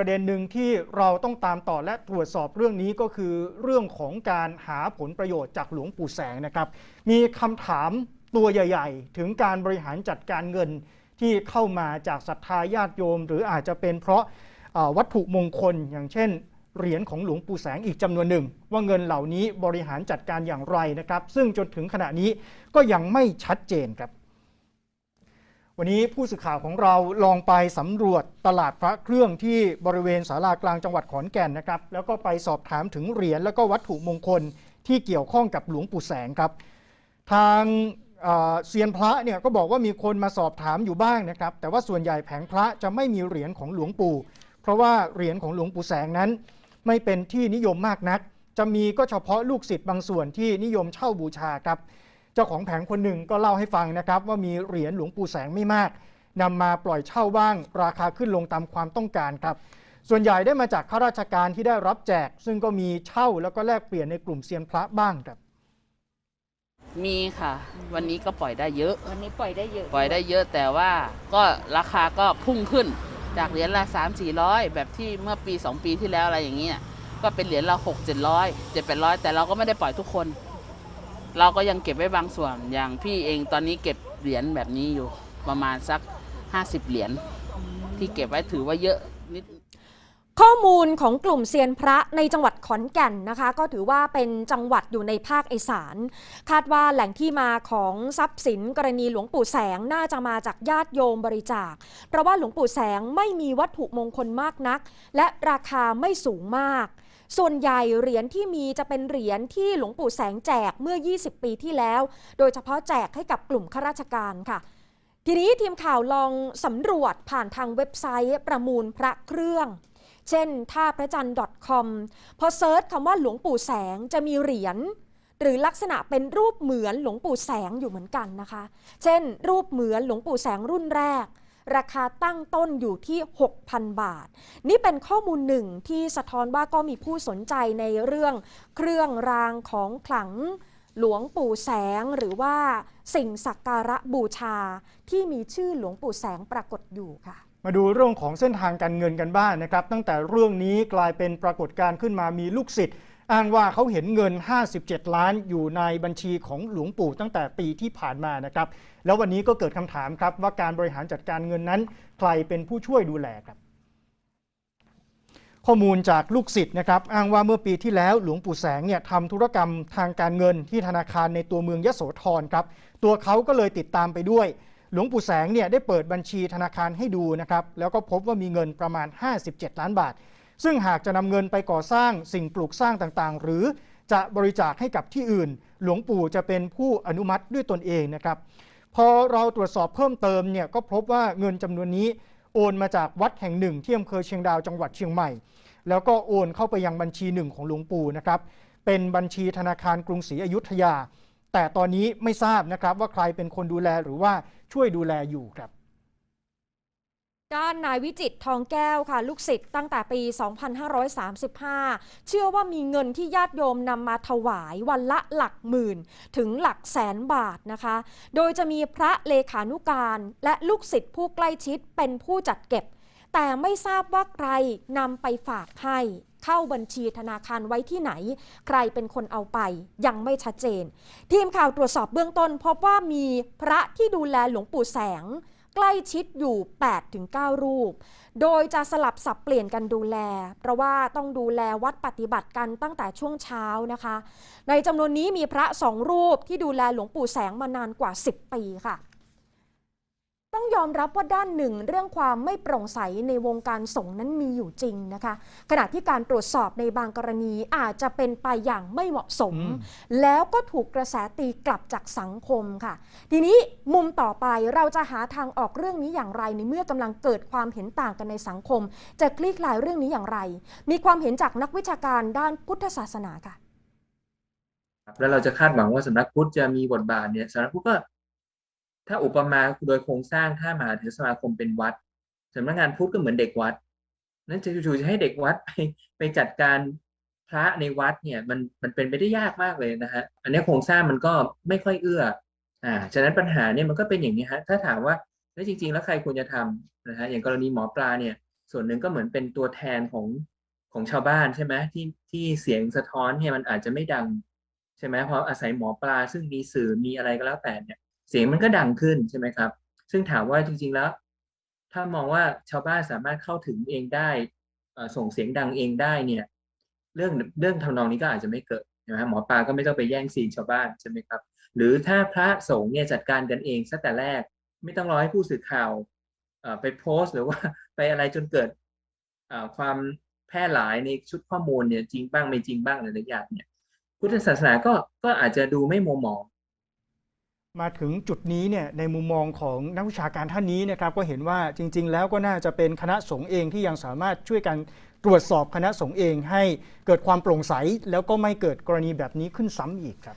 ประเด็นหนึ่งที่เราต้องตามต่อและตรวจสอบเรื่องนี้ก็คือเรื่องของการหาผลประโยชน์จากหลวงปู่แสงนะครับ มีคำถามตัวใหญ่ ๆ ถึงการบริหารจัดการเงินที่เข้ามาจากศรัทธาญาติโยม หรืออาจจะเป็นเพราะวัตถุมงคล อย่างเช่นเหรียญของหลวงปู่แสงอีกจำนวนหนึ่ง ว่าเงินเหล่านี้บริหารจัดการอย่างไรนะครับ ซึ่งจนถึงขณะนี้ก็ยังไม่ชัดเจนครับ วันนี้ผู้สื่อข่าวของเราลองไปสำรวจตลาดพระเครื่องที่บริเวณศาลากลางจังหวัดขอนแก่นนะครับ แล้วก็ไปสอบถามถึงเหรียญแล้วก็วัตถุมงคลที่เกี่ยวข้องกับหลวงปู่แสงครับ ทางเซียนพระเนี่ยก็บอกว่ามีคนมาสอบถามอยู่บ้างนะครับ แต่ว่าส่วนใหญ่แผงพระจะไม่มีเหรียญของหลวงปู่ เพราะว่าเหรียญของหลวงปู่แสงนั้น ไม่เป็นที่นิยมมากนัก จะมีก็เฉพาะลูกศิษย์บางส่วนที่นิยมเช่าบูชาครับ จ้าของแผงคนหนึ่งก็เล่าให้ฟังนะครับว่ามีเหรียญหลวงปู่แสงไม่มากนำมาปล่อยเช่าบ้าง ราคาขึ้นลงตามความต้องการครับ ส่วนใหญ่ได้มาจากข้าราชการที่ได้รับแจก ซึ่งก็มีเช่าแล้วก็แลกเปลี่ยนในกลุ่มเซียนพระบ้างครับมีค่ะ วันนี้ก็ปล่อยได้เยอะ วันนี้ปล่อยได้เยอะ ปล่อยได้เยอะแต่ว่าก็ราคาก็พุ่งขึ้นจากเหรียญละ 3 4 0 0 แบบที่เมื่อปี 2 ปีที่แล้วอะไรอย่างเงี้ยก็เป็นเหรียญละ6 7 0 0 7 8 0 0 แต่เราก็ไม่ได้ปล่อยทุกคน เราก็ยังเก็บไว้บางส่วนอย่างพี่เองตอนนี้เก็บเหรียญแบบนี้อยู่ประมาณสัก 50 เหรียญที่เก็บไว้ถือว่าเยอะนิดข้อมูลของกลุ่มเซียนพระในจังหวัดขอนแก่นนะคะ ก็ถือว่าเป็นจังหวัดอยู่ในภาคอีสาน คาดว่าแหล่งที่มาของทรัพย์สินกรณีหลวงปู่แสงน่าจะมาจากญาติโยมบริจาค เพราะว่าหลวงปู่แสงไม่มีวัตถุมงคลมากนัก และราคาไม่สูงมาก ส่วนใหญ่เหรียญที่มีจะเป็นเหรียญที่หลวงปู่แสงแจกเมื่อ 20 ปีที่แล้ว โดยเฉพาะแจกให้กับกลุ่มข้าราชการค่ะทีนี้ทีมข่าวลองสำรวจผ่านทางเว็บไซต์ประมูลพระเครื่อง เช่นท่าพระจันทร์ .com พอเซิร์ชคำว่าหลวงปู่แสงจะมีเหรียญหรือลักษณะเป็นรูปเหมือนหลวงปู่แสงอยู่เหมือนกันนะคะ เช่น รูปเหมือนหลวงปู่แสงรุ่นแรก ราคาตั้งต้นอยู่ที่ 6,000 บาท นี่เป็นข้อมูลหนึ่งที่สะท้อนว่าก็มีผู้สนใจในเรื่องเครื่องรางของขลังหลวงปู่แสงหรือว่าสิ่งสักการะบูชาที่มีชื่อหลวงปู่แสงปรากฏอยู่ค่ะ มาดูเรื่องของเส้นทางการเงินกันบ้างนะครับ ตั้งแต่เรื่องนี้กลายเป็นปรากฏการณ์ขึ้นมามีลูกศิษย์ อ้างว่าเขาเห็นเงิน 57 ล้านอยู่ในบัญชีของหลวงปู่ตั้งแต่ปีที่ผ่านมานะครับ แล้ววันนี้ก็เกิดคำถามครับว่าการบริหารจัดการเงินนั้น ใครเป็นผู้ช่วยดูแลครับข้อมูลจากลูกศิษย์นะครับอ้างว่าเมื่อปีที่แล้วหลวงปู่แสงเนี่ยทำธุรกรรมทางการเงินที่ธนาคารในตัวเมืองยโสธรครับตัวเขาก็เลยติดตามไปด้วย หลวงปู่แสงเนี่ยได้เปิดบัญชีธนาคารให้ดูนะครับแล้วก็พบว่ามีเงินประมาณ 57 ล้านบาท ซึ่งหากจะนำเงินไปก่อสร้างสิ่งปลูกสร้างต่างๆ หรือจะบริจาคให้กับที่อื่น หลวงปู่จะเป็นผู้อนุมัติด้วยตนเองนะครับ พอเราตรวจสอบเพิ่มเติมเนี่ยก็พบว่าเงินจำนวนนี้โอนมาจากวัดแห่งหนึ่งที่อำเภอเชียงดาวจังหวัดเชียงใหม่ แล้วก็โอนเข้าไปยังบัญชีหนึ่งของหลวงปู่นะครับเป็นบัญชีธนาคารกรุงศรีอยุธยา แต่ตอนนี้ไม่ทราบนะครับว่าใครเป็นคนดูแลหรือว่าช่วยดูแลอยู่ครับ ด้านนายวิจิตทองแก้วค่ะ ลูกศิษย์ตั้งแต่ปี 2535 เชื่อว่ามีเงินที่ญาติโยมนำมาถวายวันละหลักหมื่น ถึงหลักแสนบาทนะคะ โดยจะมีพระเลขานุการและลูกศิษย์ผู้ใกล้ชิดเป็นผู้จัดเก็บ แต่ไม่ทราบว่าใครนำไปฝากให้ เข้าบัญชีธนาคารไว้ที่ไหน ใครเป็นคนเอาไปยังไม่ชัดเจน ทีมข่าวตรวจสอบเบื้องต้นพบว่ามีพระที่ดูแลหลวงปู่แสง ใกล้ชิดอยู่ 8-9 รูป โดยจะสลับสับเปลี่ยนกันดูแล เพราะว่าต้องดูแลวัดปฏิบัติกันตั้งแต่ช่วงเช้านะคะ ในจำนวนนี้มีพระสองรูปที่ดูแลหลวงปู่แสงมานานกว่า 10 ปีค่ะ ต้องยอมรับว่าด้านหนึ่ง เรื่องความไม่โปร่งใสในวงการสงฆ์นั้นมีอยู่จริงนะคะ ขณะที่การตรวจสอบในบางกรณีอาจจะเป็นไปอย่างไม่เหมาะสมอืมแล้วก็ถูกกระแสตีกลับจากสังคมค่ะ ทีนี้มุมต่อไปเราจะหาทางออกเรื่องนี้อย่างไร ในเมื่อกำลังเกิดความเห็นต่างกันในสังคม จะคลี่คลายเรื่องนี้อย่างไร มีความเห็นจากนักวิชาการด้านพุทธศาสนาค่ะครับแล้วเราจะคาดหวังว่าสำนักพุทธจะมีบทบาทเนี่ยสำนักพุทธก็ ถ้าอุปมาโดยโครงสร้างถ้ามหาเถรสมาคมเป็นวัดสำนักงานพุทธก็เหมือนเด็กวัด นั้นจะจู่ๆจะให้เด็กวัดไปไปจัดการพระในวัดเนี่ยมันมันเป็นไปได้ยากมากเลยนะฮะอันนี้โครงสร้างมันก็ไม่ค่อยเอื้ออ่าฉะนั้นปัญหาเนี่ยมันก็เป็นอย่างนี้ฮะถ้าถามว่าแล้วจริง ๆ แล้วใครควรจะทำนะฮะอย่างกรณีหมอปลาเนี่ย ส่วนหนึ่งก็เหมือนเป็นตัวแทนของของชาวบ้านใช่ไหมที่ที่เสียงสะท้อนเนี่ยมันอาจจะไม่ดัง ใช่ไหมเพราะอาศัยหมอปลาซึ่งมีสื่อมีอะไรก็แล้วแต่เนี่ย เสียงมันก็ดังขึ้นใช่ไหมครับ ซึ่งถามว่าจริงๆแล้ว ถ้ามองว่าชาวบ้านสามารถเข้าถึงเองได้ส่งเสียงดังเองได้เนี่ย เรื่องเรื่องทำนองนี้ก็อาจจะไม่เกิดนะฮะหมอปลาก็ไม่ต้องไปแย่งซีนชาวบ้านใช่ไหมครับ หรือถ้าพระสงฆ์เนี่ยจัดการกันเองตั้งแต่แรก ไม่ต้องรอให้ผู้สื่อข่าวไปโพสต์ หรือว่าไปอะไรจนเกิดความแพร่หลายในชุดข้อมูลเนี่ยจริงบ้างไม่จริงบ้างหลายๆอย่างเนี่ยพุทธศาสนาก็ก็อาจจะดูไม่มัวหมอง มาถึงจุดนี้เนี่ยในมุมมองของนักวิชาการท่านนี้นะครับก็เห็นว่าจริง ๆ แล้วก็น่าจะเป็นคณะสงฆ์เองที่ยังสามารถช่วยกันตรวจสอบคณะสงฆ์เองให้เกิดความโปร่งใส แล้วก็ไม่เกิดกรณีแบบนี้ขึ้นซ้ำอีกครับ